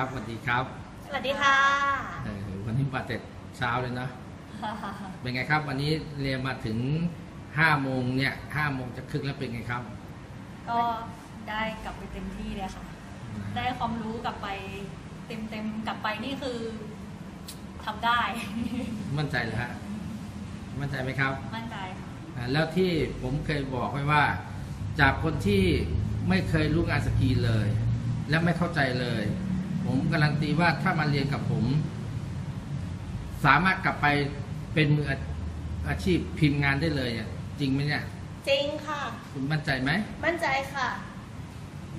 ครับสวัสดีครับสวัสดีค่ะเออวันนี้มาแต่เช้าเลยนะ เป็นไงครับ วันนี้เรียนมาถึงห้าโมงเนี่ยห้าโมงจะครึ่งแล้วเป็นไงครับ ก็ได้กลับไปเต็มที่เลยค่ะ ได้ความรู้กลับไปเต็มเต็มๆกลับไปนี่คือทำได้ มั่นใจเหรอฮะมั่นใจไหมครับ มั่นใจค่ะอ่าแล้วที่ผมเคยบอกไว้ว่า จากคนที่ไม่เคยรู้งานสกีเลย และไม่เข้าใจเลย ผมการันตีว่าถ้ามาเรียนกับผม สามารถกลับไปเป็นมืออาอาชีพพิมพ์งานได้เลยอะจริงไหมเนี่ย จริงค่ะ คุณมั่นใจไหม มั่นใจค่ะ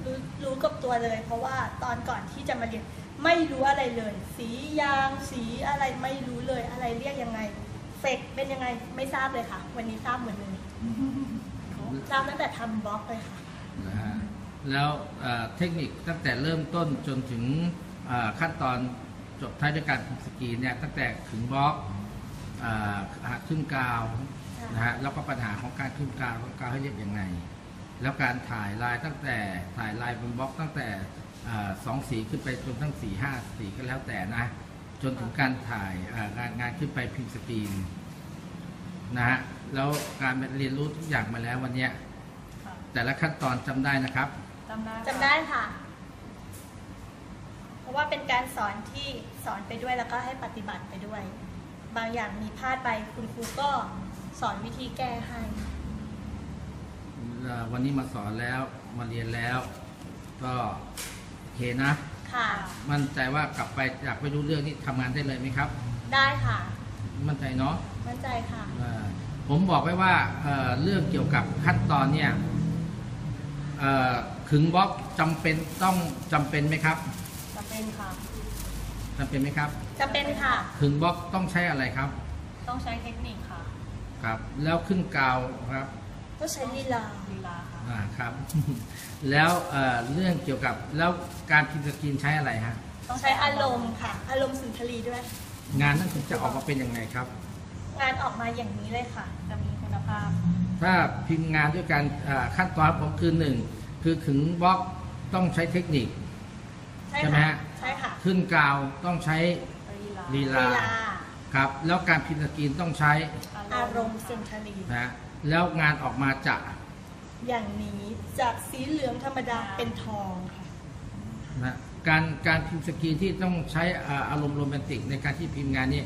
รู้รู้กับตัวเลย เพราะว่าตอนก่อนที่จะมาเรียนไม่รู้อะไรเลย สียางสีอะไรไม่รู้เลยอะไรเรียกยังไงเฟกเป็นยังไงไม่ทราบเลยค่ะ วันนี้ทราบหมดเลยทราบตั้งแต่ทำบล็อกเลยค่ะนะฮะ แล้วเอ่อเทคนิคตั้งแต่เริ่มต้นจนถึงเอ่อขั้นตอนจบท้ายด้วยการพิมพ์สกรีนเนี่ยตั้งแต่ขึงบล็อกเอ่อหักขึ้นกาวนะฮะแล้วก็ปัญหาของการขึ้นกาวกาวให้เรียบยังไง แล้วการถ่ายลายตั้งแต่ถ่ายลายบนบล็อกตั้งแต่เอ่อสองสีขึ้นไปจนทั้งสี่ห้าสีก็แล้วแต่นะ จนถึงการถ่ายเอ่องานงานขึ้นไปพิมพ์สกรีนนะฮะแล้วการเรียนรู้ทุกอย่างมาแล้ววันเนี้ยค่ะแต่ละขั้นตอนจำได้นะครับ จำได้ค่ะจำได้ค่ะ เพราะว่าเป็นการสอนที่สอนไปด้วยแล้วก็ให้ปฏิบัติไปด้วย บางอย่างมีพลาดไปคุณครูก็สอนวิธีแก้ให้เอ่อวันนี้มาสอนแล้วมาเรียนแล้ว ก็โอเคนะ ค่ะ มั่นใจว่ากลับไปอยากไปรู้เรื่องนี้ทำงานได้เลยไหมครับ ได้ค่ะ มั่นใจเนาะมั่นใจค่ะเอ่อผมบอกไว้ว่าเอ่อเรื่องเกี่ยวกับขั้นตอนเนี่ยเอ่อ ขึงบล็อกจำเป็นต้องจำเป็นไหมครับจะเป็นค่ะจำเป็นไหมครับจะเป็นค่ะ ขึงบล็อกต้องใช้อะไรครับต้องใช้เทคนิคค่ะครับ แล้วขึ้นกาวครับก็ใช้ลีลาลีลาค่ะอ่าครับ แล้วเอ่อเรื่องเกี่ยวกับแล้วการพิมพ์สกรีนใช้อะไรฮะต้องใช้อารมณ์ค่ะ อารมณ์สุนทรีด้วย งานนั้นจะออกมาเป็นยังไงครับ งานออกมาอย่างนี้เลยค่ะ จะมีคุณภาพถ้าพิมพ์งานด้วยกันอ่าขั้นตอนผมคือหนึ่ง คือขึงบล็อกต้องใช้เทคนิค ใช่ใช่ไหมค่ะฮะ ใช่ค่ะขึ้นกาวต้องใช้ลีลาลีลลีลาครับ แล้วการพิมพ์สกรีนต้องใช้อารมณ์สุนทรีนะฮะแล้วงานออกมาจะอย่างนี้จากสีเหลืองธรรมดาเป็นทองค่ะนะการการพิมพ์สกรีนที่ต้องใช้อ่าอารมณ์โรแมนติกในการที่พิมพ์งานนี้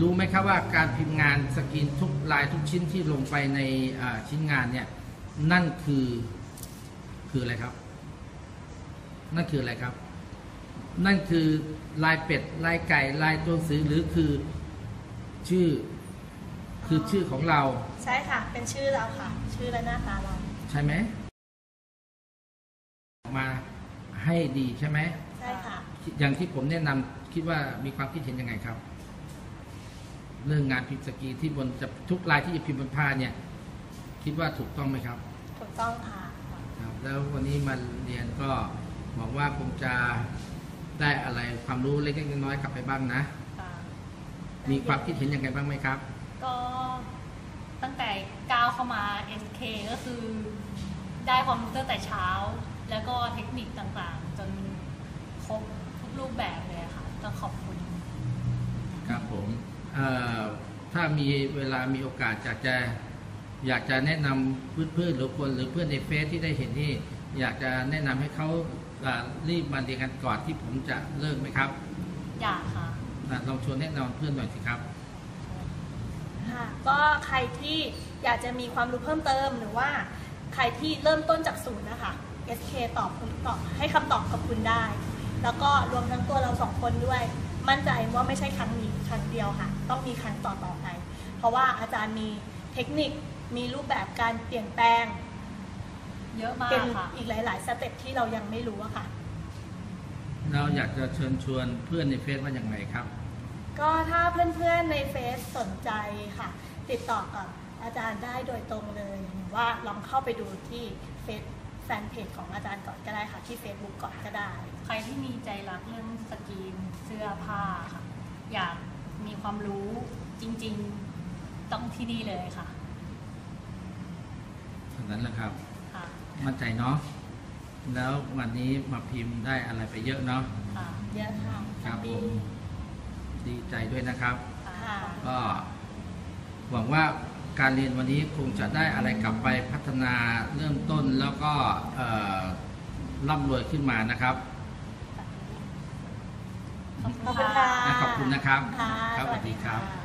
รู้ไหมครับว่าการพิมพ์งานสกรีนทุกลายทุกชิ้นที่ลงไปในอ่าชิ้นงานเนี่ยนั่นคือ คืออะไรครับ นั่นคืออะไรครับ นั่นคือลายเป็ดลายไก่ลายตัวสือหรือคือชื่อ คือชื่อของเรา ใช่ค่ะ เป็นชื่อเราค่ะ ชื่อและหน้าตาเรา ใช่ไหมมาให้ดีใช่ไหมใช่ค่ะ อย่างที่ผมแนะนำคิดว่ามีความคิดเห็นยังไงครับ เรื่องงานพิมพ์สกรีนที่บนจะทุกลายที่จะพิมพ์บนผ้าเนี่ย คิดว่าถูกต้องไหมครับ ถูกต้องค่ะครับ แล้ววันนี้มาเรียนก็หวังว่าคงจะได้อะไรความรู้เล็กๆน้อยๆกลับไปบ้างนะ ค่ะมีความคิดเห็นยังไงบ้างไหมครับ ก็ตั้งแต่ก้าวเข้ามา SK ก็คือได้ความรู้ตั้งแต่เช้า แล้วก็เทคนิคต่างๆ จนครบทุกรูปแบบเลยอะค่ะ ต้องขอบคุณ ครับผมเอ่อถ้ามีเวลามีโอกาสอยากจะ อยากจะแนะนำเพื่อนๆหรือคนหรือเพื่อนในเฟซที่ได้เห็นที่อยากจะแนะนำให้เขาอ่ารีบมาเรียนกันก่อนที่ผมจะเลิกไหมครับ อยากค่ะอะลองชวนแนะนำเพื่อนหน่อยสิครับค่ะก็ใครที่อยากจะมีความรู้เพิ่มเติมหรือว่าใครที่เริ่มต้นจากศูนย์นะคะ SK ตอบคุณตอบให้คำตอบกับคุณได้ แล้วก็รวมทั้งตัวเราสองคนด้วย มั่นใจว่าไม่ใช่ครั้งนี้ครั้งเดียวค่ะ ต้องมีครั้งต่อต่อๆไป เพราะว่าอาจารย์มีเทคนิค มีรูปแบบการเปลี่ยนแปลง เยอะมากเป็นค่ะ อีกหลาย ๆ สเต็ปที่เรายังไม่รู้อะค่ะ เราอยากจะเชิญชวนเพื่อนในเฟซว่าอย่างไรครับ ก็ถ้าเพื่อน ๆ ในเฟซสนใจค่ะ ติดต่อกับอาจารย์ได้โดยตรงเลยหรือว่าลองเข้าไปดูที่เฟซแฟนเพจของอาจารย์ก่อนก็ได้ค่ะ ที่ Facebook ก่อนก็ได้ ใครที่มีใจรักเรื่องสกรีนเสื้อผ้าค่ะ อยากมีความรู้จริงๆ ต้องที่นี่เลยค่ะเท่า นั้นแหละครับ ค่ะมั่นใจเนาะแล้ววันนี้มาพิมพ์ได้อะไรไปเยอะเนาะ ค่ะเยอะค่ะครับผดีมดีใจด้วยนะครับ ค่ะก็หวังว่าการเรียนวันนี้คงจะได้อะไรกลับไปพัฒนาเริ่มต้นแล้วก็เอ่อร่ำรวยขึ้นมานะครับขอบขอบคุคุณณค่ะค่ะขอบคุณนะครับ ค่ะครับสวัสดีครับะ